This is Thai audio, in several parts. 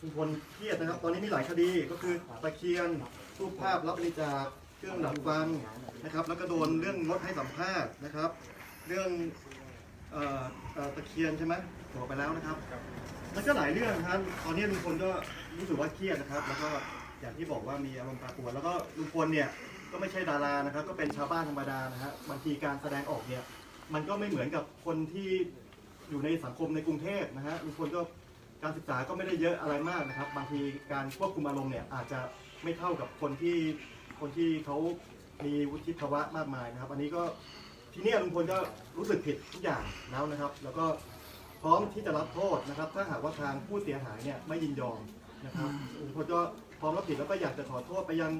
ลุงพลเครียดนะครับ ตอนนี้มีหลายคดีก็คือตะเคียนรูปภาพรับบริจาคเครื่องดักฟังนะครับ แล้วก็โดนเรื่องงดให้สัมภาษณ์นะครับ เรื่องเอ่อเอ่อตะเคียนใช่ไหมบอกไปแล้วนะครับ แล้วก็หลายเรื่องครับ ตอนนี้ลุงพลก็รู้สึกว่าเครียดนะครับ แล้วก็อย่างที่บอกว่ามีอารมณ์ปรปรวนแล้วก็ลุงพลเนี่ยก็ไม่ใช่ดารานะครับ ก็เป็นชาวบ้านธรรมดานะฮะบางทีการแสดงออกเนี่ยมันก็ไม่เหมือนกับคนที่อยู่ในสังคมในกรุงเทพนะฮะลุงพลก็ การศึกษาก็ไม่ได้เยอะอะไรมากนะครับ บางทีการควบคุมอารมณ์เนี่ยอาจจะไม่เท่ากับคนที่คนที่เขามีวุฒิภาวะมากมายนะครับ อันนี้ก็ทีนี้ลุงพลก็รู้สึกผิดทุกอย่างแล้วนะครับ แล้วก็พร้อมที่จะรับโทษนะครับ ถ้าหากว่าทางผู้เสียหายเนี่ยไม่ยินยอมนะครับลุงพลก็พร้อมรับผิดแล้วก็อยากจะขอโทษไปยัง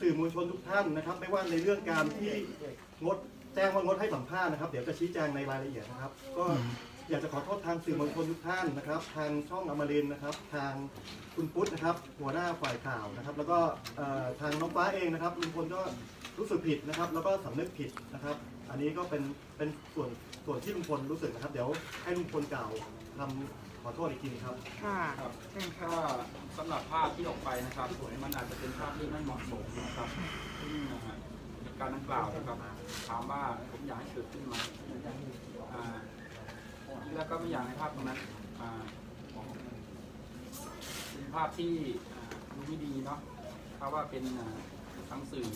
สื่อมวลชนทุกท่านนะครับ ไม่ว่าในเรื่องการที่งดแจ้งว่างดให้สัมภาษณ์นะครับ เดี๋ยวจะชี้แจงในรายละเอียดนะครับ ก็ อยากจะขอโทษทางสื่อมวลชนทุกท่านนะครับ ทางช่องอมรินทร์นะครับ ทางคุณพุทธนะครับ หัวหน้าฝ่ายข่าวนะครับ แล้วก็เอ่อทางน้องฟ้าเองนะครับลุงพลก็รู้สึกผิดนะครับ แล้วก็สำนึกผิดนะครับ อันนี้ก็เป็นเป็นส่วนส่วนที่ลุงพลรู้สึกนะครับ เดี๋ยวให้ลุงพลกล่าวคำขอโทษอีกทีหนึงครับ ค่ะครับเชิญค่ะก็สำหรับภาพที่ออกไปนะครับมันอาจจะเป็นภาพที่ไม่เหมาะสมนะครับซึ่งอ่าเหตุการณ์ดังกล่าวนะครับถามว่าผมอยากให้เกิดขึ้นไหมอ่า แล้วก็ไม่อยากให้ภาพตรงนั้นอ่าเป็นภาพที่ดูไม่ดีเนาะเพราะว่าเป็นอ่าทางสื่อ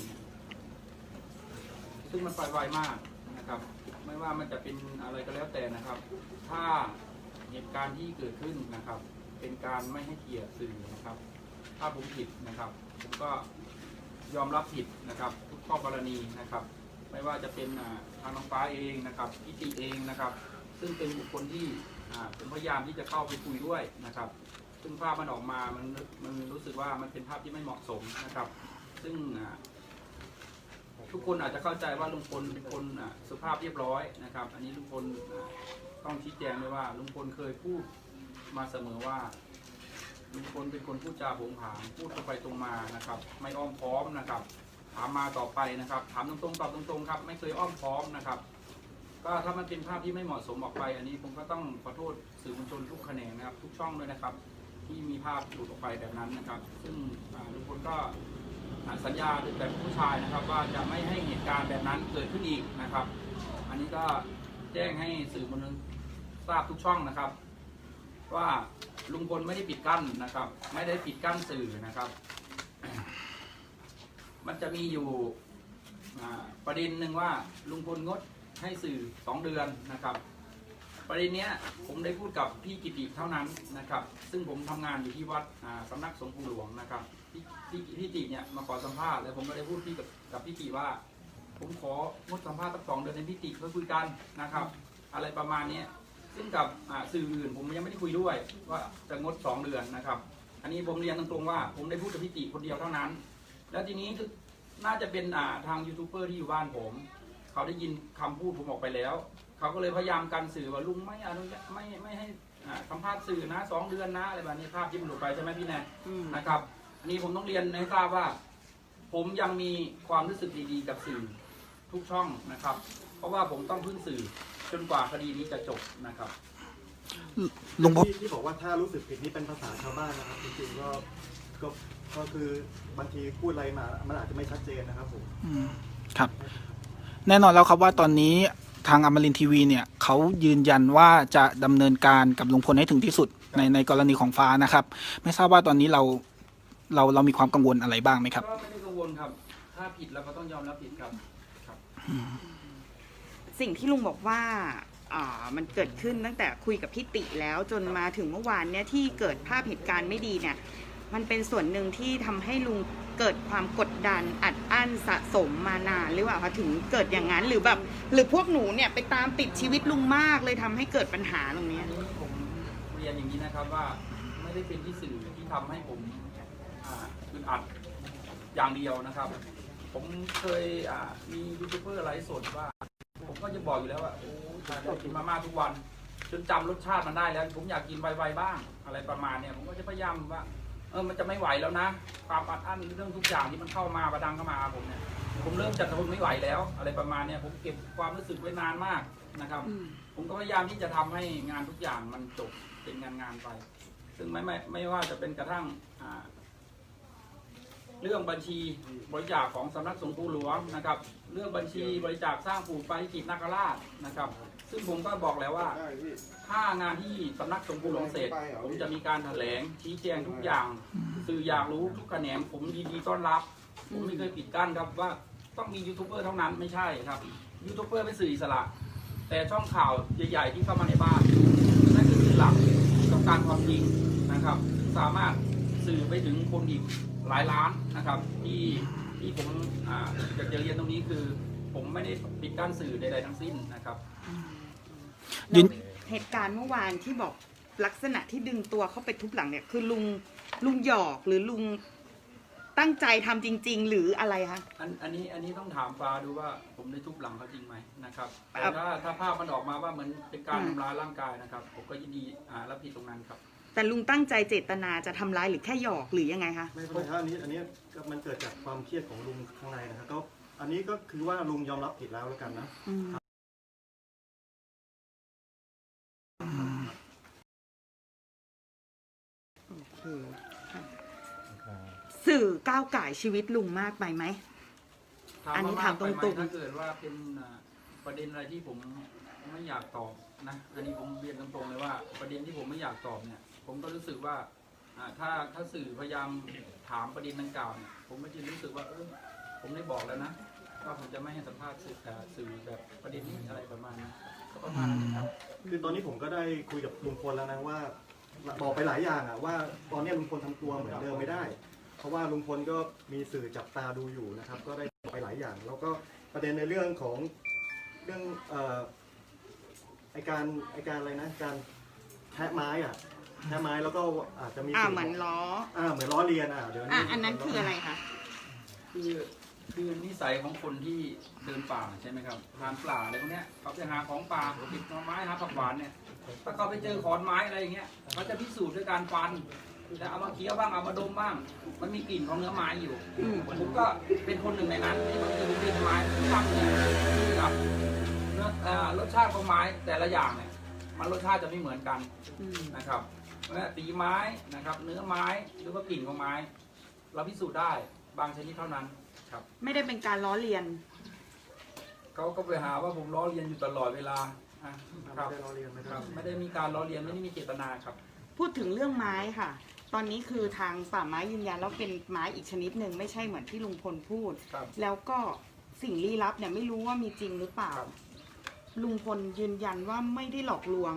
ซึ่งมันไปไวมากนะครับ ไม่ว่ามันจะเป็นอะไรก็แล้วแต่นะครับ ถ้าเหตุการณ์ที่เกิดขึ้นนะครับ เป็นการไม่ให้เกียรติสื่อนะครับ ถ้าผมผิดนะครับผมก็ยอมรับผิดนะครับ ทุกข้อกรณีนะครับ ไม่ว่าจะเป็นทางน้องฟ้าเองนะครับพิติเองนะครับ ซึ่งเป็นบุคคลที่ผมพยายามที่จะเข้าไปคุยด้วยนะครับ ซึ่งภาพมันออกมามันมันรู้สึกว่ามันเป็นภาพที่ไม่เหมาะสมนะครับ ซึ่งทุกคนอาจจะเข้าใจว่าลุงพลเป็นคนสุภาพเรียบร้อยนะครับ อันนี้ลุงพลต้องชี้แจงเลยว่าลุงพลเคยพูดมาเสมอว่าลุงพลเป็นคนพูดจาโผงผางพูดตรงไปตรงมานะครับ ไม่อ้อมค้อมนะครับ ถามมาต่อไปนะครับ ถามตรงๆตอบตรงๆครับ ไม่เคยอ้อมค้อมนะครับ ก็ถ้ามันเป็นภาพที่ไม่เหมาะสมออกไป อันนี้ผมก็ต้องขอโทษสื่อมวลชนทุกแขนงนะครับ ทุกช่องด้วยนะครับ ที่มีภาพหลุดออกไปแบบนั้นนะครับ ซึ่งลุงพลก็สัญญาแบบผู้ชายนะครับ ว่าจะไม่ให้เหตุการณ์แบบนั้นเกิดขึ้นอีกนะครับ อันนี้ก็แจ้งให้สื่อมวลชนทราบทุกช่องนะครับ ว่าลุงพลไม่ได้ปิดกั้นนะครับ ไม่ได้ปิดกั้นสื่อนะครับ มันจะมีอยู่ประเด็นหนึ่งว่าลุงพลงด ให้สื่อสองเดือนนะครับ ประเด็นเนี้ยผมได้พูดกับพี่กิติเท่านั้นนะครับ ซึ่งผมทำงานอยู่ที่วัดอ่าสำนักสงฆ์ภูหลวงนะครับพี่พี่พี่กิติเนี่ยมาขอสัมภาษณ์แล้วผมก็ได้พูดพี่กับกับพี่กิติว่า ผมของดสัมภาษณ์สักสองเดือนในพี่ติเพื่อคุยกันนะครับ อะไรประมาณนี้ซึ่งกับสื่ออื่นผมยังไม่ได้คุยด้วยว่าจะงด 2 เดือนนะครับ อันนี้ผมเรียนตรงๆว่า ผมได้พูดกับพิติคนเดียวเท่านั้น แล้วทีนี้คือน่าจะเป็นทางยูทูบเบอร์ที่อยู่บ้านผม เขาได้ยินคำพูดผมออกไปแล้ว เขาก็เลยพยายามกันสื่อว่าลุงไม่อนุญาตไม่ไม่ให้อ่าสัมภาษณ์สื่อนะสองเดือนนะอะไรแบบนี้ภาพที่มันหลุดไปใช่ไหมพี่แนนอืมนะครับ อันนี้ผมต้องเรียนให้ทราบว่า ผมยังมีความรู้สึกดีๆกับสื่อทุกช่องนะครับ เพราะว่าผมต้องพึ่งสื่อจนกว่าคดีนี้จะจบนะครับลุงพลที่ที่บอกว่าถ้ารู้สึกผิดนี่เป็นภาษาชาวบ้านนะครับจริงๆก็ก็ก็คือบางทีพูดอะไรมา มันอาจจะไม่ชัดเจนนะครับผมอืมครับ แน่นอนแล้วครับว่าตอนนี้ทางอมรินทีวีเนี่ยเขายืนยันว่าจะดำเนินการกับลุงพลให้ถึงที่สุดในในกรณีของฟ้านะครับ ไม่ทราบว่าตอนนี้เราเราเรามีความกังวลอะไรบ้างไหมครับ ก็ไม่ได้กังวลครับ ถ้าผิดเราก็ต้องยอมรับผิดครับครับสิ่งที่ลุงบอกว่าอ่ามันเกิดขึ้นตั้งแต่คุยกับพี่ติแล้วจนมาถึงเมื่อวานเนี่ยที่เกิดภาพเหตุการณ์ไม่ดีเนี่ย มันเป็นส่วนหนึ่งที่ทำให้ลุงเกิดความกดดันอัดอั้นสะสมมานานหรือเปล่าคะถึงเกิดอย่างนั้นหรือแบบหรือพวกหนูเนี่ยไปตามติดชีวิตลุงมากเลยทำให้เกิดปัญหาตรงนี้ผมเรียนอย่างนี้นะครับว่าไม่ได้เป็นที่สื่อที่ทำให้ผมอึดอัดอย่างเดียวนะครับ ผมเคยมียูทูบเบอร์ไลฟ์สดว่า ผมก็จะบอกอยู่แล้วว่าโอ้ชายกินมาม่าทุกวันจนจำรสชาติมันได้แล้ว ผมอยากกินไวๆบ้าง อะไรประมาณเนี้ยผมก็จะพยายามว่า ออมันจะไม่ไหวแล้วนะ ความอัดอั้นเรื่องทุกอย่างที่มันเข้ามาประดังเข้ามาผมเนี่ยผมเริ่มจะทนไม่ไหวแล้ว อะไรประมาณเนี้ยผมเก็บความรู้สึกไว้นานมากนะครับ ผมก็พยายามที่จะทำให้งานทุกอย่างมันจบเป็นงานงานๆไป ซึ่งไม่ไม่ไม่ว่าจะเป็นกระทั่งเรื่องบัญชีบริจาคของสำนักสงฆ์ภูหลวงนะครับ เรื่องบัญชีบริจาคสร้างปู่ปาริจิตนาคราชนะครับ ซึ่งผมก็บอกแล้วว่าถ้างานที่สำนักสงฆ์ภูหลวงเสร็จ ผมจะมีการแถลงชี้แจงทุกอย่าง สื่ออยากรู้ทุกแขนงผมยินดีต้อนรับ ผมไม่เคยปิดกั้นครับว่าต้องมียูทูบเบอร์เท่านั้นไม่ใช่ครับยูทูบเบอร์เป็นสื่ออิสระ แต่ช่องข่าวใหญ่ ๆ ที่เข้ามาในบ้านนั่นคือสื่อหลักที่ต้องการความจริงนะครับซึ่งสามารถสื่อไปถึงคนอีกหลายล้านนะครับ ที่ที่ผมอ่าอยากจะเรียนตรงนี้คือ ผมไม่ได้ปิดกั้นสื่อใดๆทั้งสิ้นนะครับ ยืน เหตุการณ์เมื่อวานที่บอกลักษณะที่ดึงตัวเข้าไปทุบหลังเนี่ย คือลุงลุงหยอกหรือลุงตั้งใจทำจริง ๆ หรืออะไรคะ อันอันนี้อันนี้ต้องถามฟ้าดูว่าผมได้ทุบหลังเขาจริงไหมนะครับแต่ครับถ้าถ้าภาพมันออกมาว่าเหมือนเป็นการอืม ทำร้ายร่างกายนะครับ ผมก็ยินดีอ่ารับผิดตรงนั้นครับ แต่ลุงตั้งใจเจตนาจะทำร้ายหรือแค่หยอกหรือยังไงคะ ไม่เป็นไรครับอันนี้อันนี้ก็มันเกิดจากความเครียดของลุงข้างในนะครับก็ อันนี้ก็คือว่าลุงยอมรับผิดแล้วแล้วกันนะอืม โอเคค่ะสื่อก้าวไก่ายชีวิตลุงมากไปไหม อันนี้ว่ถามตรงๆกไปไหถ้าเกิดว่าเป็นอ่าประเด็นอะไรที่ผมไม่อยากตอบนะ อันนี้ผมเรียนตรงๆเลยว่า ประเด็นที่ผมไม่อยากตอบเนี่ย ผมก็รู้สึกว่าอ่าถ้าถ้าสื่อพยายามถามประเด็นดังกล่าวเนี่ยผมก็จะรู้สึกว่าเออ ผมได้บอกแล้วนะว่าผมจะไม่ให้สัมภาษณ์สื่ออ่าสื่อแบบประเด็นนี้อะไรประมาณนี้ก็ประมาณนั้นครับคือตอนนี้ผมก็ได้คุยกับลุงพลแล้วนะว่าบอกไปหลายอย่างอะว่าตอนนี้ลุงพลทำตัวเหมือนเดิมไม่ได้ เพราะว่าลุงพลก็มีสื่อจับตาดูอยู่นะครับ ก็ได้บอกไปหลายอย่าง แล้วก็ประเด็นในเรื่องของเรื่องเอ่อไอการไอการอะไรนะการแทะไม้อะแทะไม้แล้วก็อาจจะมีอ่าสื่เหมือนล้ออ่าเหมือนล้อเลียนอะเดี๋ยวอะอันนั้นคืออะไรคะ คือ คือนิสัยของคนที่เดินป่าใช่ไหมครับทานป่าอะไรพวกเนี้ยเขาจะหาของป่าติดหน่อไม้หาผักหวานเนี่ยถ้าเขาไปเจอขอนไม้อะไรอย่างเงี้ยเขาจะพิสูจน์ด้วยการฟันจะเอามาเคี้ยวบ้างเอามาดมบ้าง มันมีกลิ่นของเนื้อไม้อยู่ผมก็เป็นคนหนึ่งในนั้นที่มันคือกินไม้ทุกคำเนี่ยคือกับเนื้อรสชาติของไม้แต่ละอย่างเนี่ย มันรสชาติจะไม่เหมือนกันนะครับและตีไม้นะครับ เนื้อไม้หรือว่ากลิ่นของไม้ เราพิสูจน์ได้บางชนิดเท่านั้น ครับ ไม่ได้เป็นการล้อเลียน เขาก็ไปหาว่าผมล้อเลียนอยู่ตลอดเวลาอะคครัรับบล้อเลียนไม่คได้รับ ไม่ได้มีการล้อเลียนไม่ได้มีเจตนาครับ พูดถึงเรื่องไม้ค่ะ ตอนนี้คือทางป่าไม้ยืนยันแล้วเป็นไม้อีกชนิดหนึ่งไม่ใช่เหมือนที่ลุงพลพูด ครับ แล้วก็สิ่งลี้ลับเนี่ยไม่รู้ว่ามีจริงหรือเปล่า ครับ ลุงพลยืนยันว่าไม่ได้หลอกลวง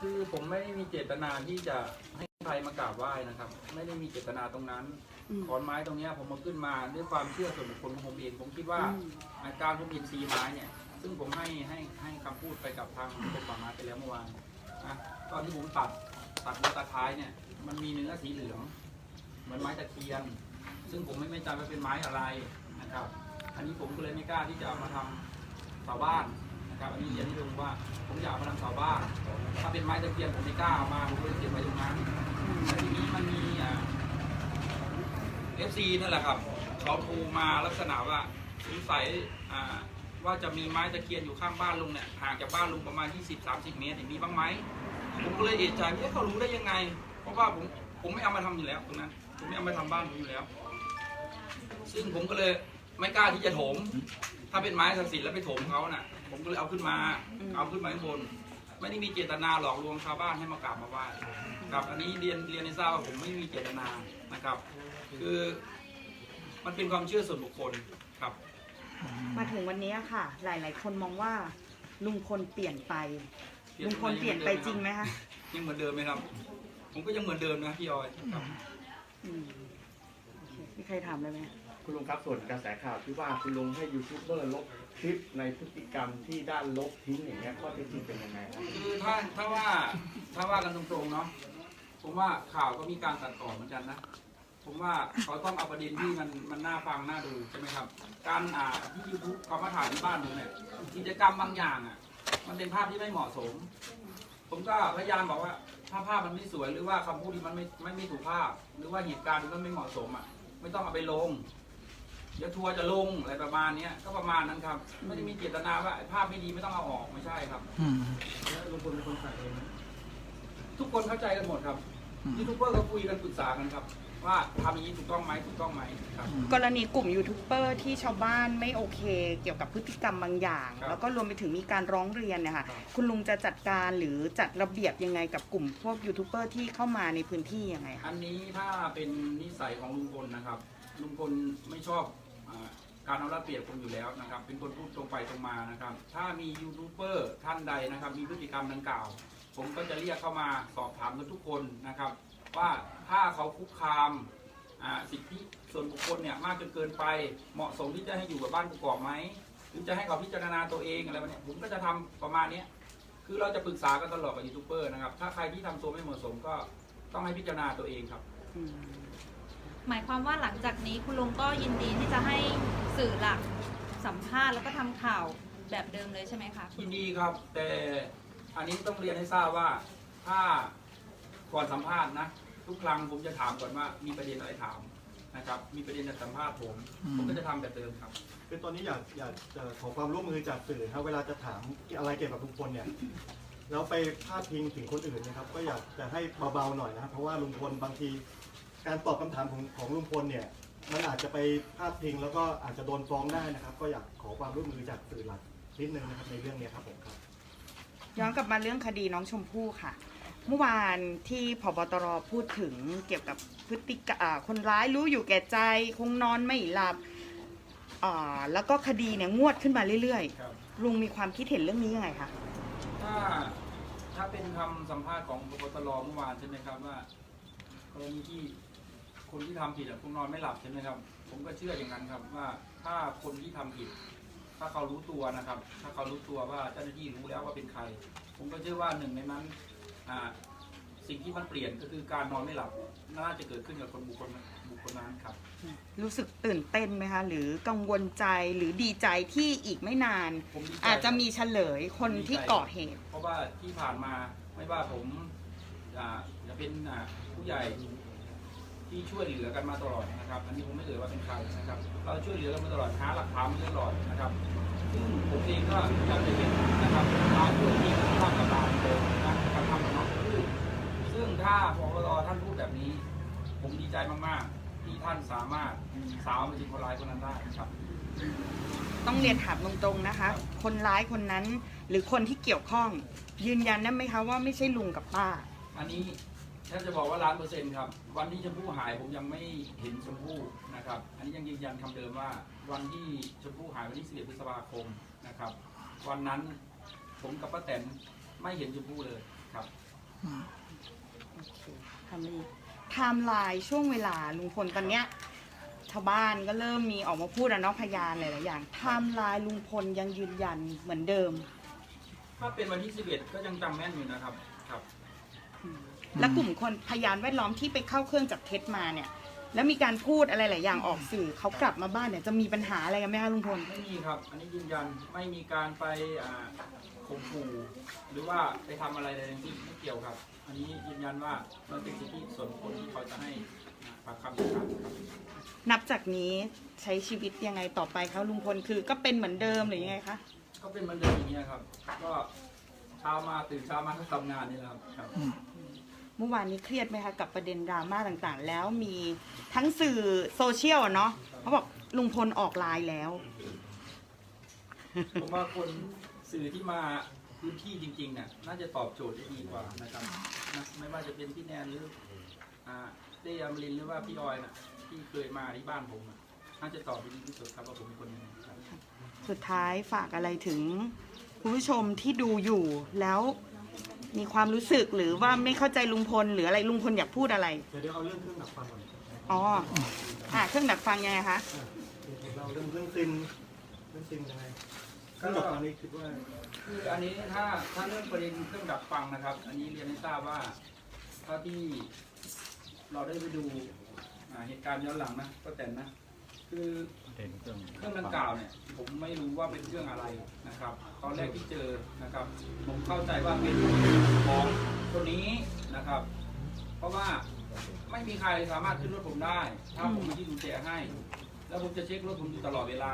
คือผมไม่ได้มีเจตนาที่จะให้ใครมากราบไหว้นะครับ ไม่ได้มีเจตนาตรงนั้นอืม ขอนไม้ตรงเนี้ยผมมาขึ้นมาด้วยความเชื่อส่วนบุคคลของผมเองผมคิดว่าอืมอาการผมเห็นสีไม้เนี่ย ซึ่งผมให้ให้ให้คำพูดไปกับทางกรมป่าไม้ไปแล้วเมื่อวานนะตอนที่ผมตัดตัดหัวตะไคร้เนี่ย มันมีเนื้อสีเหลืองเหมือนไม้ตะเคียนซึ่งผมไม่แน่ใจว่าเป็นไม้อะไรนะครับ อันนี้ผมก็เลยไม่กล้าที่จะเอามาทำเสาบ้านนะครับ อันนี้เรียนให้ดูว่า ผมอยากมาทำเสาบ้าน ถ้าเป็นไม้ตะเคียนผมไม่กล้าเอามาผมก็เลยเก็บไว้ตรงนั้นแล้วทีนี้มันมีอ่า เอฟซีนั่นแหละครับ เขาโทรมาลักษณะว่าสงสัยอ่าว่าจะมีไม้ตะเคียนอยู่ข้างบ้านลุงเนี่ยห่างจากบ้านลุงประมาณ 20-30 เมตรเนี่ยมีบ้างไหมผมก็เลยเอะใจเอ๊ะเขารู้ได้ยังไง เพราะว่าผมผมไม่เอามาทำอยู่แล้วตรงนั้นผมไม่เอามาทำบ้านผมอยู่แล้ว ซึ่งผมก็เลยไม่กล้าที่จะโถม ถ้าเป็นไม้ศักดิ์สิทธิ์แล้วไปโถมเขาน่ะ ผมก็เลยเอาขึ้นมา เอาขึ้นมาข้างบนไม่ได้มีเจตนาหลอกลวงชาวบ้านให้มากราบมาไหว้ครับ อันนี้เรียนเรียนให้ทราบว่าผมไม่มีเจตนานะครับ คือมันเป็นความเชื่อส่วนบุคคลครับ มาถึงวันนี้ค่ะ หลาย ๆ คนมองว่าลุงพลเปลี่ยนไป ลุงพลเปลี่ยนไปจริงไหมคะยังเหมือนเดิมไหมครับ ผมก็ยังเหมือนเดิมนะพี่ออยครับอืมโอเคมีใครถามเลยไหมคุณลุงครับส่วนกระแสข่าวที่ว่าคุณลุงให้ยูทูบเบอร์ลบคลิปในพฤติกรรมที่ด้านลบทิ้งอย่างเงี้ยข้อเท็จจริงเป็นยังไงครับคือถ้าถ้าว่าถ้าว่ากันตรงๆเนาะผมว่าข่าวก็มีการตัดต่อเหมือนกันนะ ผมว่าเขาต้องเอาประเด็นที่มันมันน่าฟังน่าดูใช่ไหมครับ การอ่าที่ยูทูบเขามาถ่ายที่บ้านผมเนี่ยกิจกรรมบางอย่างอะ มันเป็นภาพที่ไม่เหมาะสม ผมก็พยายามบอกว่าถ้าภาพมันไม่สวยหรือว่าคำพูดที่มันไม่ไม่ไม่ถูกภาพ หรือว่าเหตุการณ์ที่มันไม่เหมาะสมอะ ไม่ต้องเอาไปลงเดี๋ยวทัวร์จะลงอะไรประมาณเนี้ยก็ประมาณนั้นครับ ไม่ได้มีเจตนาว่าไอ้ภาพไม่ดีไม่ต้องเอาออกไม่ใช่ครับอืมแล้วลุงพลเป็นคนใส่เองไหมทุกคนเข้าใจกันหมดครับยูทูบเบอร์ก็คุยกันปรึกษากันครับ ว่าทำอย่างนี้ถูกต้องไหมถูกต้องไหมครับ กรณีกลุ่มยูทูบเบอร์ที่ชาวบ้านไม่โอเค เกี่ยวกับพฤติกรรมบางอย่าง ครับแล้วก็รวมไปถึงมีการร้องเรียนเนี่ยค่ะครับ คุณลุงจะจัดการหรือจัดระเบียบยังไงกับกลุ่มพวกยูทูบเบอร์ที่เข้ามาในพื้นที่ยังไงคะ อันนี้ถ้าเป็นนิสัยของลุงพลนะครับ ลุงพลไม่ชอบอาการเอารัดเปรียบคนอยู่แล้วนะครับ เป็นคนพูดตรงไปตรงมานะครับ ถ้ามียูทูบเบอร์ท่านใดนะครับ มีพฤติกรรมดังกล่าว ผมก็จะเรียกเข้ามาสอบถามกันทุกคนนะครับ ว่าถ้าเขาคุกคามอ่าสิทธิส่วนบุคคลเนี่ยมากจนเกินไป เหมาะสมที่จะให้อยู่กับบ้านประกอบไหมหรือจะให้เขาพิจารณาตัวเองอะไรแบบเนี้ยผมก็จะทำประมาณเนี้ยคือเราจะปรึกษากันตลอดกับยูทูบเบอร์นะครับ ถ้าใครที่ทำตัวไม่เหมาะสมก็ต้องให้พิจารณาตัวเองครับอืมหมายความว่าหลังจากนี้คุณลุงก็ยินดีที่จะให้สื่อหลักสัมภาษณ์แล้วก็ทำข่าวแบบเดิมเลยใช่ไหมคะยินดีครับ แต่อันนี้ต้องเรียนให้ทราบว่าถ้า ก่อนสัมภาษณ์นะทุกครั้งผมจะถามก่อนว่ามีประเด็นอะไรถามนะครับ มีประเด็นจะสัมภาษณ์ผม ผมก็จะทำแบบเดิมครับ คือตอนนี้อยากอยากจะขอความร่วมมือจากสื่อครับเวลาจะถามอะไรเกี่ยวกับลุงพลเนี่ยแล้วไปพาดพิงถึงคนอื่นนะครับ ก็อยากจะให้เบาๆหน่อยนะครับเพราะว่าลุงพลบางที การตอบคำถามของของลุงพลเนี่ยมันอาจจะไปพาดพิงแล้วก็อาจจะโดนฟ้องได้นะครับ ก็อยากขอความร่วมมือจากสื่อหลักนิดนึงนะครับในเรื่องเนี้ยครับผมครับ ย้อนกลับมาเรื่องคดีน้องชมพู่ค่ะ เมื่อวานที่พบตรพูดถึงเกี่ยวกับพฤติกรรมอ่าคนร้ายรู้อยู่แก่ใจ คงนอนไม่หลับอ่าแล้วก็คดีเนี่ยงวดขึ้นมาเรื่อยครับๆลุงมีความคิดเห็นเรื่องนี้ยังไงคะถ้าถ้าเป็นคำสัมภาษณ์ของพบตรเมื่อวานใช่ไหมครับว่ากรณีที่คนที่ทำผิดอะคงนอนไม่หลับใช่ไหมครับ ผมก็เชื่ออย่างนั้นครับว่าถ้าคนที่ทำผิด ถ้าเขารู้ตัวนะครับ ถ้าเขารู้ตัวว่าเจ้าหน้าที่รู้แล้วว่าเป็นใคร ผมก็เชื่อว่าหนึ่งในนั้นอ่า สิ่งที่มันเปลี่ยนก็คือการนอนไม่หลับน่าจะเกิดขึ้นกับคนบุคคลบุคคลนั้นครับ รู้สึกตื่นเต้นไหมคะ หรือกังวลใจหรือดีใจที่อีกไม่นานผมดีใจอาจจะมีเฉลยคนที่ก่อเหตุ เพราะว่าที่ผ่านมาไม่ว่าผมอ่าจะเป็นอ่าผู้ใหญ่ที่ช่วยเหลือกันมาตลอดนะครับ อันนี้ผมไม่เอ่ยว่าเป็นใครนะครับ เราช่วยเหลือกันมาตลอดหาหลักฐานมาตลอดนะครับซึ่งผมเองก็อยากจะเห็นนะครับร้านตัวจริงที่ทำกับร้านเลย ถ้าพบตท่านพูดแบบนี้ ผมดีใจมากๆ ที่ท่านสามารถสาวมาถึงคนร้ายคนนั้นได้ครับ ต้องเรียนถามตรงๆนะคะ คนร้ายคนนั้นหรือคนที่เกี่ยวข้อง ยืนยันได้ไหมคะว่าไม่ใช่ลุงกับป้า อันนี้แทบจะบอกว่าล้านเปอร์เซ็นต์ครับ วันที่ชมพู่หายผมยังไม่เห็นชมพู่นะครับ อันนี้ยังยืนยันคำเดิมว่า วันที่ชมพู่หายวันที่11พฤษภาคมนะครับ วันนั้นผมกับป้าแตนไม่เห็นชมพู่เลยครับ ทำไม่ไทม์ไลน์ช่วงเวลาลุงพลตอนเนี้ยชาวบ้านก็เริ่มมีออกมาพูดแล้วเนาะพยานหลายๆอย่างไทม์ไลน์ลุงพลยังยืนยันเหมือนเดิม ถ้าเป็นวันที่ 11 ก็ยังจำแม่นอยู่นะครับครับ และกลุ่มคนพยานแวดล้อมที่ไปเข้าเครื่องจับเท็จมาเนี่ย แล้วมีการพูดอะไรหลายอย่างออกสื่อเขากลับมาบ้านเนี่ยจะมีปัญหาอะไรกันไหมคะลุงพล ไม่มีครับ อันนี้ยืนยันไม่มีการไปอ่าข่มขู่หรือว่าไปทำอะไรใดทั้งสิ้นไม่เกี่ยวครับ อันนี้ยืนยันว่ามันเป็นสิทธิส่วนบุคคลที่เขาจะให้ปากคำต่างๆครับนับจากนี้ใช้ชีวิตยังไงต่อไปคะลุงพลคือก็เป็นเหมือนเดิมหรือยังไงคะก็เป็นเหมือนเดิมอย่างเงี้ยครับ ก็เช้ามาตื่นเช้ามาก็ทำงานนี่แหละครับครับ เมื่อวานนี้เครียดไหมคะกับประเด็นดราม่าต่างๆ แล้วมีทั้งสื่อโซเชียลอะเนาะเขาบอกลุงพลออกไลน์แล้ว ผมว่าคนสื่อที่มา พื้นที่จริงๆเนี่ยน่าจะตอบโจทย์ได้ดีกว่านะครับนะไม่ว่าจะเป็นพี่แนนหรืออ่าเดยามรินทร์หรือว่าพี่ออยนะที่เคยมาที่บ้านผมน่ะน่าจะตอบได้ดีที่สุดครับว่าผมเป็นคนยังไงครับ สุดท้ายฝากอะไรถึงคุณผู้ชมที่ดูอยู่แล้วมีความรู้สึกหรือว่าไม่เข้าใจลุงพลหรืออะไรลุงพลอยากพูดอะไร เดี๋ยวเดี๋ยวเอาเรื่องเครื่องดักฟังก่อนอ๋ออะเครื่องดักฟังยังไงคะ เราเรื่องเรื่องซินเรื่องซินยังไงเครื่องดักฟังนี่คิดว่า คืออันนี้ถ้าถ้าเรื่องประเด็นเครื่องดักฟังนะครับ อันนี้เรียนให้ทราบว่าเท่าที่เราได้ไปดูอ่าเหตุการณ์ย้อนหลังนะก็แต่นนะ คือเครื่องดังกล่าวเนี่ย ผมไม่รู้ว่าเป็นเครื่องอะไรนะครับ ตอนแรกที่เจอนะครับ ผมเข้าใจว่าเป็นของตัวนี้นะครับ เพราะว่าไม่มีใครสามารถขึ้นรถผมได้ ถ้าผมไม่ที่กุญแจให้ แล้วผมจะเช็ครถผมอยู่ตลอดเวลา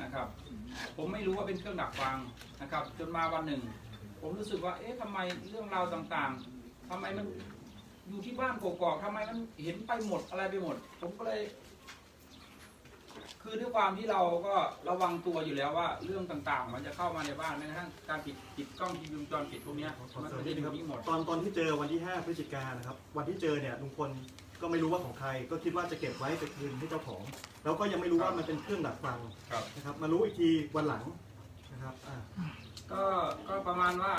นะครับ ผมไม่รู้ว่าเป็นเครื่องดักฟังนะครับ จนมาวันหนึ่ง ผมรู้สึกว่าเอ๊ะทำไมเรื่องราวต่างๆทำไมมันอยู่ที่บ้านกอกๆทำไมมันเห็นไปหมดอะไรไปหมด ผมก็เลย คือด้วยความที่เราก็ระวังตัวอยู่แล้วว่า เรื่องต่างๆ มันจะเข้ามาในบ้านแม้กระทั่งการปิดปิดกล้องทีวีวงจรปิดพวกเนี้ยมันจะอยู่นี่หมดตอนตอนที่เจอวันที่ 5 พฤศจิกายนนะครับ วันที่เจอเนี่ยลุงพล ก็ไม่รู้ว่าของใคร ก็คิดว่าจะเก็บไว้ไปคืนให้เจ้าของ แล้วก็ยังไม่รู้ว่ามันเป็นเครื่องดักฟังครับ นะครับ มารู้อีกทีวันหลังนะครับอ่าก็ก็ประมาณว่า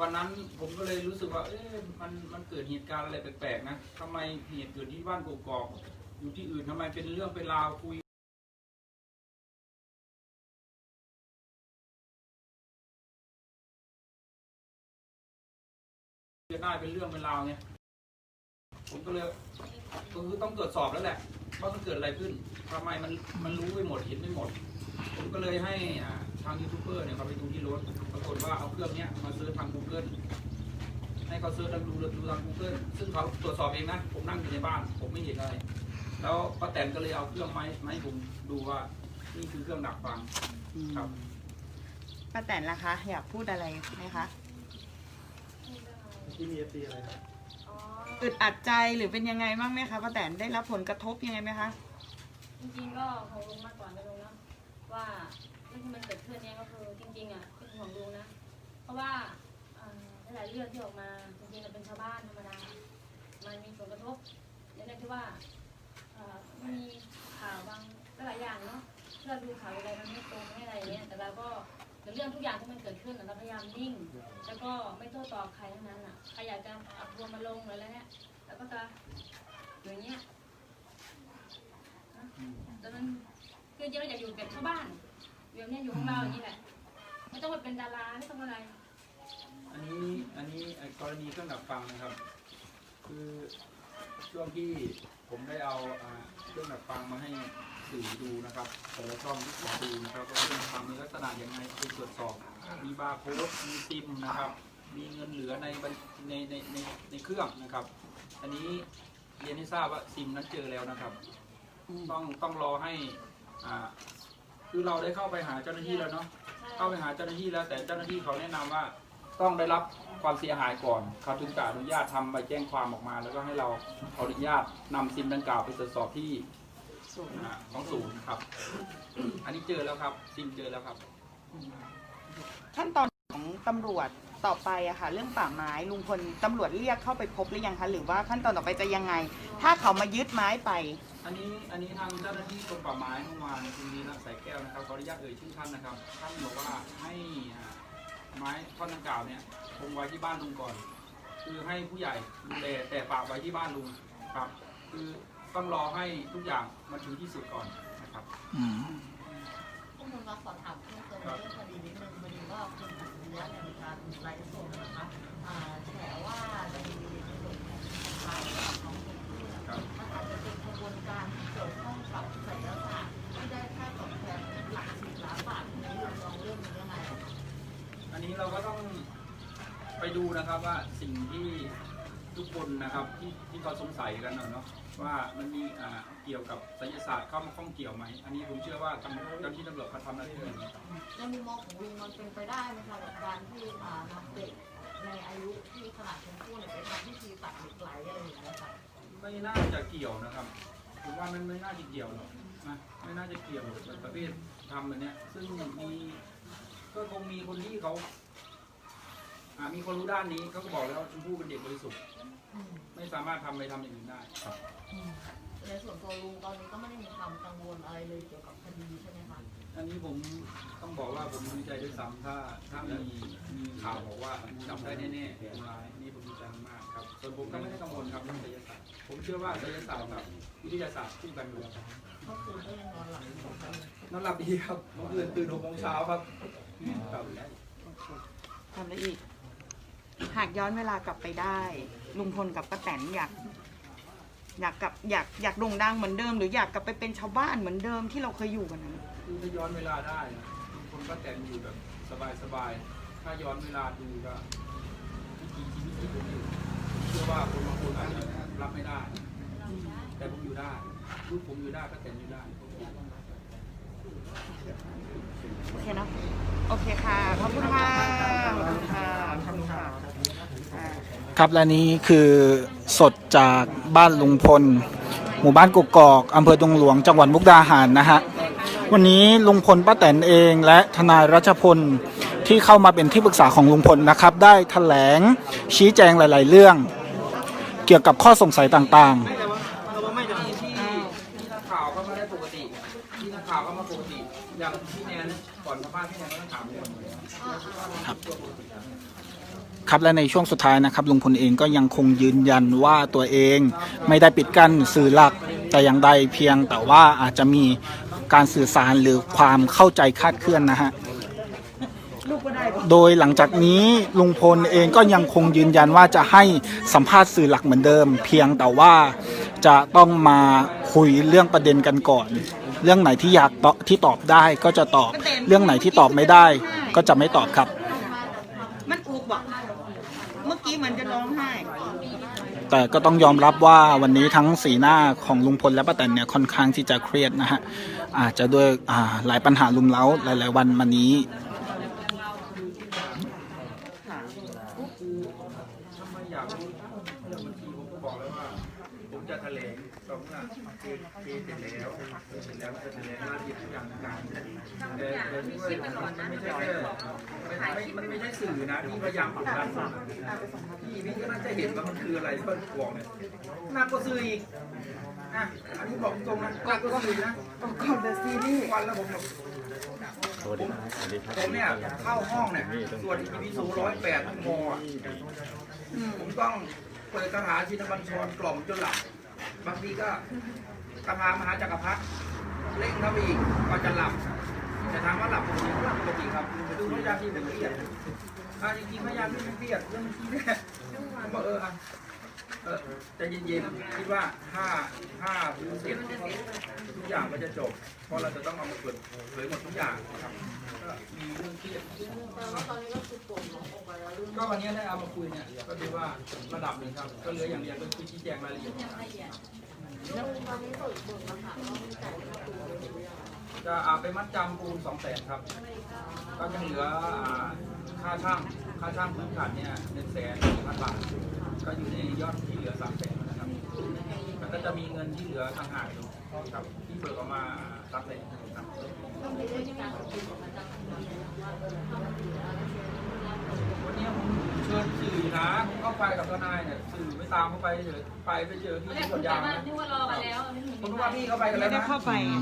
วันนั้นผมก็เลยรู้สึกว่า เอ๊ะมันมันเกิดเหตุการณ์อะไรแปลกๆนะทำไมเหตุเกิดที่บ้านกอกๆอยู่ที่อื่นทำไมเป็นเรื่องเป็นราวคุยจะได้เป็นเรื่องเป็นราวเนี่ย ผมก็เลยก็คือต้องตรวจสอบแล้วแหละว่ามันเกิดอะไรขึ้นทำไมมันมันรู้ไปหมดเห็นไม่หมด ผมก็เลยให้อ่าทางยูทูบเบอร์เนี่ยเขาไปดูที่รถปรากฏว่าเอาเครื่องเนี้ยมาซื้อทาง Google ให้เขาซื้อทางดูดูทาง Google ซึ่งเขาตรวจสอบเองนะผมนั่งอยู่ในบ้าน ผมไม่เห็นอะไรแล้วป้าแตนก็เลยเอาเครื่องไม้มาให้ผมดูว่า นี่คือเครื่องดักฟังครับป้าแตนล่ะคะ อยากพูดอะไรไหมคะที่มีเอฟซีอะไรครับ อึดอัดใจหรือเป็นยังไงบ้างไหมคะป้าแตนได้รับผลกระทบยังไงไหมคะ จริงๆก็ของลุงมากกว่านะลุงนะว่าเรื่องที่มันเกิดขึ้นเนี่ยก็คือจริงๆอะเป็นของลุงนะ เพราะว่าเอ่อหลายๆเรื่องที่ออกมาจริงๆเราเป็นชาวบ้านธรรมดา มันมีผลกระทบในเรื่องที่ว่าเอ่อมีข่าวบางหลายอย่างเนาะที่เราดูข่าวอะไรมันไม่ตรงไม่อะไรเงี้ยแต่เราก็ เรื่องทุกอย่างที่มันเกิดขึ้นเราพยายามนิ่ง แล้วก็ไม่โต้ตอบใครทั้งนั้นอะใครอยากจะอับรวมมาลงหรืออะไรเนี่ยแล้วก็จะอย่างเงี้ยแต่มันคือจริงเราอยากอยู่แบบชาวบ้านแบบเนี้ยอยู่ของเราอย่างนี้แหละไม่ต้องมาเป็นดาราไม่ต้องอะไร อันนี้อันนี้กรณีเครื่องดักฟังนะครับ คือช่วงที่ผมได้เอาเครื่องดักฟังมาให้ สื่อดูนะครับแต่ละช่องที่ขอดูนะครับว่าเครื่องดักฟังมีลักษณะยังไงไปตรวจสอบ มีบาร์โค้ดมีซิมนะครับ มีเงินเหลือในบัญในในในในเครื่องนะครับ อันนี้เรียนให้ทราบว่าซิมนั้นเจอแล้วนะครับ ต้องต้องรอให้อ่าคือเราได้เข้าไปหาเจ้าหน้าที่แล้วเนาะเข้าไปหาเจ้าหน้าที่แล้ว แต่เจ้าหน้าที่เขาแนะนำว่า ต้องได้รับความเสียหายก่อนเขาถึงจะอนุญาตทำใบแจ้งความออกมา แล้วก็ให้เราขออนุญาตนำซิมดังกล่าวไปตรวจสอบที่ ศูนย์อ่าของศูนย์ครับ อันนี้เจอแล้วครับซิมเจอแล้วครับ ขั้นตอนของตำรวจต่อไปอะค่ะ เรื่องป่าไม้ลุงพลตำรวจเรียกเข้าไปพบหรือยังคะหรือว่าขั้นตอนต่อไปจะยังไง ถ้าเขามายึดไม้ไป อันนี้อันนี้ทางเจ้าหน้าที่กรมป่าไม้เมื่อวานคุณวีรักสายแก้วนะครับขออนุญาตเอ่ยชื่อท่านนะครับ ท่านบอกว่าให้อ่าไม้ท่อนดังกล่าวเนี่ยคงไว้ที่บ้านลุงก่อน คือให้ผู้ใหญ่ดูแลแต่ฝากไว้ที่บ้านลุงครับ คือ ต้องรอให้ทุกอย่างมันถึงที่สุดก่อนนะครับอืมข้อมูลมาขอถามเพิ่มเติมเรื่องคดีนิดนึงพอดีว่าคุณอัจฉริยะเนี่ยมีการไลฟ์สดนะคะอ่าแฉว่าในในส่วนของทางของคนที่ครับมันอาจจะเป็นกระบวนการที่เกี่ยวข้องกับไสยศาสตร์ที่ได้ค่าตอบแทนหลักสิบล้านบาทนี้เราลองเรื่องนี้ยังไงอันนี้เราก็ต้องไปดูนะครับว่าสิ่งที่ทุกคนนะครับที่ที่เขาสงสัยกันน่ะเนาะ ว่ามันมีอ่าเกี่ยวกับไสยศาสตร์เข้ามาข้องเกี่ยวไหม อันนี้ผมเชื่อว่าตำเจ้าหน้าที่ตำรวจเขาทำหน้าที่นะครับในมุมมองของลุงมันเป็นไปได้ไหมคะกับการที่อ่านำเด็กในอายุที่ขนาดชมพู่เนี่ยไปทำพิธีตัดเหล็กไหลอะไรอย่างเงี้ยค่ะไม่น่าจะเกี่ยวนะครับผมว่ามันไม่น่าจะเกี่ยวหรอกนะไม่น่าจะเกี่ยวกับประเภททำแบบเนี้ย ซึ่งมีก็คงมีคนที่เขาอ่ามีคนรู้ด้านนี้เขาก็บอกแล้วว่าชมพู่เป็นเด็กบริสุทธิ์อืม ไม่สามารถทำอะไรทำอย่างอื่นได้ครับอืมในส่วนตัวลุงตอนนี้ก็ไม่ได้มีความกังวลอะไรเลยเกี่ยวกับคดีใช่ไหมคะอันนี้ผมต้องบอกว่าผมดีใจด้วยซ้ำถ้าถ้ามีมีข่าวบอกว่าจับได้แน่ๆคนร้ายนี่ผมดีใจมากครับส่วนผมก็ไม่ได้กังวลครับเรื่องศิลศาสตร์ผมเชื่อว่าศิลศาสตร์กับวิทยาศาสตร์คู่กันอยู่แล้วครับเมื่อคืนก็ยังนอนหลับอยู่ครับ นอนหลับดีครับเมื่อคืนตื่นหกโมงเช้าครับครับ ทำได้อีก หากย้อนเวลากลับไปได้ ลุงพลกับป้าแตนอยาก อยากกลับอยากอยากโด่งดังเหมือนเดิม หรืออยากกลับไปเป็นชาวบ้านเหมือนเดิมที่เราเคยอยู่กันนั้นคือถ้าย้อนเวลาได้นะคนก็แต่งอยู่แบบสบายๆ ถ้าย้อนเวลาดูก็วิถีชีวิตที่ผมอยู่ผมเชื่อว่าคนบางคนอาจจะรับไม่ได้ แต่ผมอยู่ได้ลูกผมอยู่ได้ก็แต่งอยู่ได้โอเคเนาะโอเคค่ะขอบคุณค่ะขอบคุณค่ะขอบ ครับและนี้คือสดจากบ้านลุงพล หมู่บ้านกกอกอำเภอดงหลวงจังหวัดมุกดาหารนะฮะวันนี้ลุงพลป้าแตนเองและทนายรัชพลที่เข้ามาเป็นที่ปรึกษาของลุงพลนะครับ ได้แถลงชี้แจงหลาย ๆ เรื่อง เกี่ยวกับข้อสงสัยต่างไม่แต่ว่าแต่ว่าไม่ที่ที่ที่นักข่าวก็มาได้ปกติที่นักข่าวก็มาปกติ อย่างพี่แนนก่อนสัมภาษณ์พี่แนนก็ต้องถามคนๆ ครับและในช่วงสุดท้ายนะครับลุงพลเองก็ยังคงยืนยันว่าตัวเองไม่ได้ปิดกั้นสื่อหลักแต่อย่างใดเพียงแต่ว่าอาจจะมีการสื่อสารหรือความเข้าใจคาดเคลื่อนนะฮะโดยหลังจากนี้ลุงพลเองก็ยังคงยืนยันว่าจะให้สัมภาษณ์สื่อหลักเหมือนเดิม เพียงแต่ว่าจะต้องมาคุยเรื่องประเด็นกันก่อน เรื่องไหนที่อยากที่ตอบได้ก็จะตอบเรื่องไหนที่ตอบไม่ได้ ก็จะไม่ตอบครับ มันอุกบอกเมื่อ กี้มันจะร้องไห้แต่ก็ต้องยอมรับว่าวันนี้ทั้งสีหน้าของลุงพลและป้าแตนเนี่ยค่อนข้างที่จะเครียดนะฮะอาจจะด้วยอ่าหลายปัญหาลุมเล้าหลาย ๆ วันมานี้ ถ้าไม่อยากรู้เรื่องบัญชีผมก็บอกแล้วว่า ผมจะแถลงต่อเมื่อเคสเคสเสร็จแล้วเสร็จแล้วจะแถลงรายละเอียดทุกอย่างในการ แต่แต่ด้วยมันไม่ใช่แค่ไม่ไม่มันไม่ใช่สื่อนะที่พยายามผลักดันพี่พี่ก็น่าจะเห็นว่ามันคืออะไรที่มันบอกเนี่ยหนักกว่าสื่ออีกอะอันนี้บอกตรงนะหนักกว่าสื่อนะก่อนเดอะซีรีส์วันแล้วผมแบบผมผมเนี่ยเข้าห้องเนี่ยส่วนอีพีสูร้อยแปดโมอผมต้องเปิดคาถาชินบัญชรกล่อมจนหลับบางทีก็คาถามหาจักรพรรดิเร่งเข้าไปอีกก็จะหลับ แต่ถามว่าหลับผมยังหลับปกติครับดูพยายามที่ผมเครียดอ่าจริงๆพยายามที่ผมเครียดเรื่องที่เนี่ยผมบอกเอออะเออใจเย็นๆคิดว่าถ้าถ้าพูเสร็จทุกอย่างก็จะจบ เพราะเราจะต้องเอามาเปิดเผยหมดทุกอย่างนะครับก็มีเรื่องเครียดก็วันนี้ได้เอามาคุยเนี่ยก็ดูว่าระดับหนึ่งครับ ก็เหลืออย่างเดียวก็คือชี้แจงรายละเอียด จะเอาไปมัดจำปูนสองแสนครับ ก็ยังเหลืออ่าค่าช่างค่าช่างพื้นฐานเนี่ยหนึ่งแสนสี่พันบาท ก็อยู่ในยอดที่เหลือสามแสนนะครับแล้วก็จะมีเงินที่เหลือต่างหากอยู่ครับที่เบิกออกมาสามแสนครับวันนี้ผมเชิญสื่อนะผมเข้าไปกับทนายเนี่ยสื่อไม่ตามเข้าไปเฉยไปไปเจอพี่ตอนแรกที่สคุวนณยางว่านะนึกว่ารอกันแล้วไม่เห็นผมรู้ว่าพี่เข้าไปกันไม่แล้วได้นะเข้าไปไง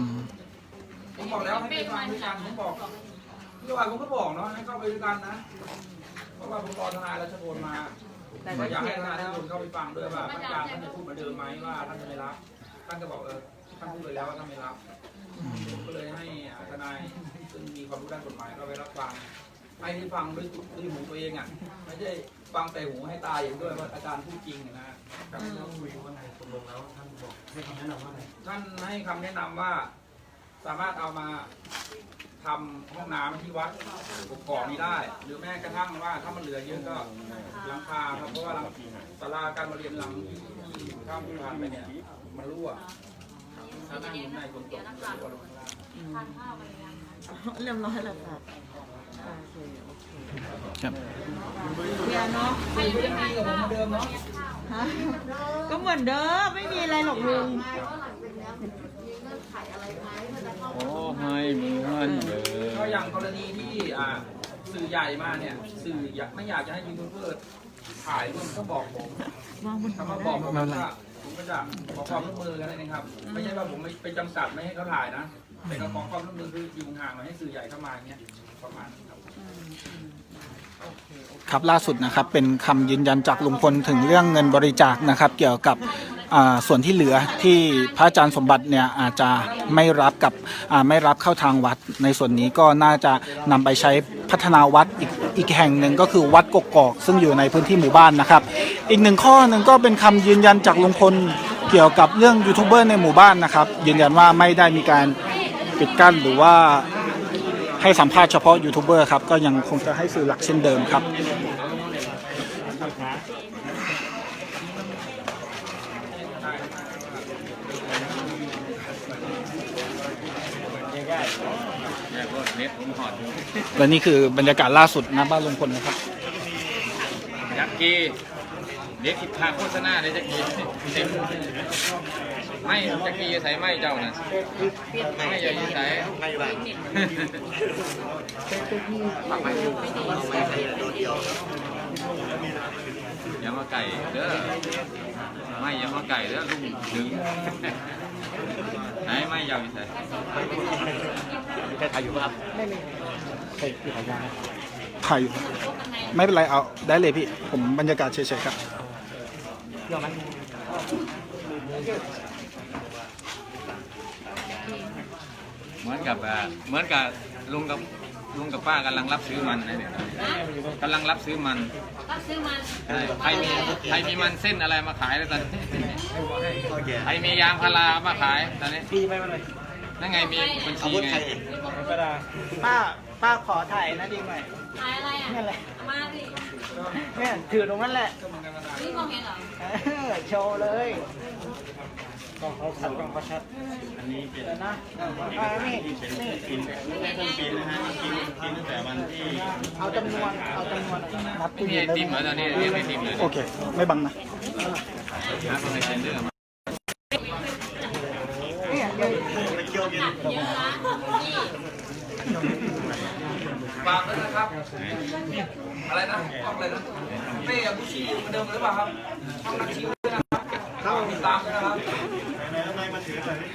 ผมบอกแล้วให้ไปฟังด้วยกันผมบอกพี่วายผมก็บอกเนาะให้เข้าไปด้วยกันนะ เพราะว่าผมรอทนายรัชพลมาแต่ก็ก็อยากเถีให้ยงทนายแล้รัชวพลเข้าไปฟังด้วยว่าพระอาจารย์ท่านจะพูดเหมือนเดิมไหมว่าท่านจะไม่รับ ท่านก็บอกเออท่านพูดเลยแล้วว่าท่านไม่รับผมก็เลยให้ทนายซึ่งมีความรู้ด้านกฎหมายก็ไปรับฟังให้ที่ฟังด้วยด้วยหูตัวเองอะไม่ใช่ฟังแต่หูให้ตาอย่างด้วยว่าอาจารย์พูดจริงนะท่านให้คำแนะนำว่า สามารถเอามาทำห้องน้ำที่วัดกกอกนี้ได้ หรือแม้กระทั่งว่าถ้ามันเหลือเยอะก็หลังคาครับเพราะว่าหลังศาลาการมาเรียนหลังที่ข้ามสะพานไปเนี่ยมันรั่วถ้านั่งอยู่ในฝนตกมันรั่วลงข้างล่างเรียบร้อยแล้วครับโอเคโอเคครับเคลียร์เนาะสื่อก็ยังดีกับผมเหมือนเดิมเนาะฮะก็เหมือนเดิมไม่มีอะไรหรอกลุงข อให้มือมั่นเดิก็อย่างกรณีที่อ่าสื่อใหญ่มาเนี่ย สื่ออยากไม่อยากจะให้ยูทูบเบอร์ถ่ายรูปก็บอกผมวางบนคำว่าบอกผมว่าผมก็จะขอความร่วมมือกันนะครับ ไม่ใช่ว่าผมไปจำกัดไม่ให้เขาถ่ายนะ แต่ก็ขอความร่วมมือคืออยู่ห่างๆมาให้สื่อใหญ่เข้ามาอย่างเงี้ย ประมาณนี้ครับครับล่าสุดนะครับเป็นคำยืนยันจากลุงพลถึงเรื่องเงินบริจาคนะครับ เกี่ยวกับอ่าส่วนที่เหลือที่พระอาจารย์สมบัติเนี่ยอาจจะไม่รับกับอ่าไม่รับเข้าทางวัด ในส่วนนี้ก็น่าจะนำไปใช้พัฒนาวัดอีกอีกแห่งหนึ่งก็คือวัดกกอกซึ่งอยู่ในพื้นที่หมู่บ้านนะครับ อีกหนึ่งข้อหนึ่งก็เป็นคำยืนยันจากลุงพลเกี่ยวกับเรื่องยูทูบเบอร์ในหมู่บ้านนะครับยืนยันว่าไม่ได้มีการ ปิดกั้นหรือว่า ให้สัมภาษณ์เฉพาะยูทูบเบอร์ครับก็ยังคงจะให้สื่อหลักเช่นเดิมครับและนี่คือบรรยากาศล่าสุดนะบ้านลุงพลนะครับยักกี้เด็กพาโฆษณาเลยจะกี่เต็ม ไม่จะกี่ใส่ไม่เจ้าน่ะไม่อย่าใส่ไม่บ้างอย่ามาไก่เด้อไม่อย่ามาไก่เด้อลุงดึงไหนไม่ยาวใส่ถ่ายอยู่ไม่เป็นไรเอาได้เลยพี่ ผมบรรยากาศเฉยๆครับเหมื อนกับอ่าเหมือนกับลุงกับลุงกับป้ากำลังรับซื้อมันนะเนี่ยกำลังรับซื้อมันก็ซื้อมาใช่ใครมีใครมีมันเส้นอะไรมาขายแล้วตอนนี้ใครมียางพารามาขายตอนนี้พี่ไม่มาเลยนั่นไงมีบัญชีไงป้าป้าขอถ่ายนะดีไหมขายอะไรอะนั่นแหละเอามาดิเนี่ยถือตรงนั้นแหละ นี่มองเห็นเหรอ เออ โชว์เลยกล้องเขาชัดกล้องเขาชัด อันนี้เป็นนะอ่านี่นี่เอาจำนวนเอาจำนวนนับไม่มีไอติมเหรอตอนนี้เรียกไอติมเลยโอเค ไม่บังนะหาคนไอติมเรื่องมาเนี่ยเยอะเยอะนะนี่ฝากด้วยนะครับ อะไรนะกล้องอะไรนะเป้กับผู้ชีเหมือนเดิมหรือเปล่าครับ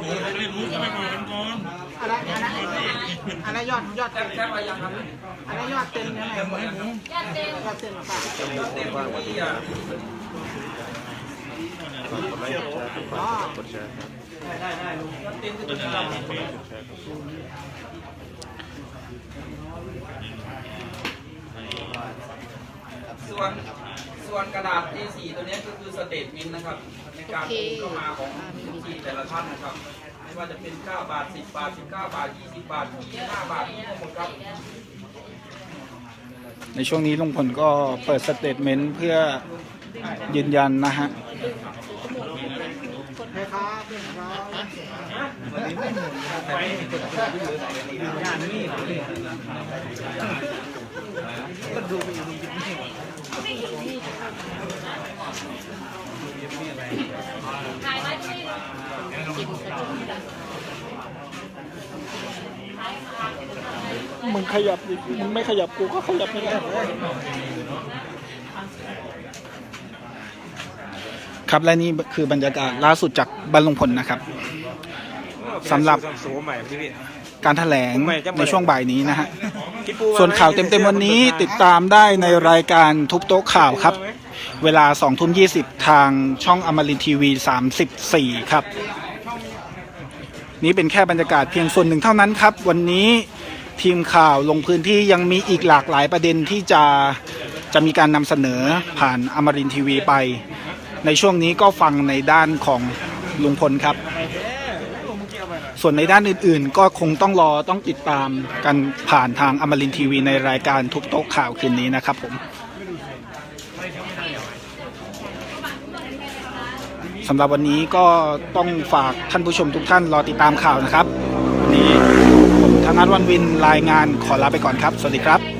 อันนั้นอันนั้นอันนั้นยอดยอดแคปแคปอะไรยังครับอันนั้นยอดเต็มยังไงหมดยังครับยอดเต็มยอดเต็มหรอป่ะเต็มที่อะอ๋อเต็มที่เราส่วน ส่วนกระดาษ A4 ตัวนี้ก็คือสเตทเมนต์นะครับ ในการโอนเข้ามาของบัญชีแต่ละท่านนะครับ ไม่ว่าจะเป็น 9 บาท 10 บาท 19 บาท 20 บาท 25 บาททั้งหมดครับ ในช่วงนี้ลุงพลก็เปิดสเตทเมนต์เพื่อยืนยันนะฮะใช่ครับครับขายไว้ที่ มึงขยับดิมึงไม่ขยับกูก็ขยับไม่ได้ครับและนี่คือบรรยากาศล่าสุดจากบ้านลุงพลนะครับสำหรับ การแถลงในช่วงบ่ายนี้นะฮะ ส่วนข่าวเต็มๆวันนี้ติดตามได้ในรายการทุบโต๊ะข่าวครับ เวลา2ทุ่ม20ทางช่องอมรินทีวี34ครับ นี่เป็นแค่บรรยากาศเพียงส่วนหนึ่งเท่านั้นครับ วันนี้ทีมข่าวลงพื้นที่ยังมีอีกหลากหลายประเด็นที่จะจะมีการนำเสนอผ่านอมรินทีวีไป ในช่วงนี้ก็ฟังในด้านของลุงพลครับ ส่วนในด้านอื่นๆ ก็คงต้องรอต้องติดตามกันผ่านทางอมรินทีวีในรายการทุกโต๊ะข่าวคืนนี้นะครับผมสำหรับวันนี้ก็ต้องฝากท่านผู้ชมทุกท่านรอติดตามข่าวนะครับ วันนี้ผมธนัทวันวินรายงานขอลาไปก่อนครับ สวัสดีครับ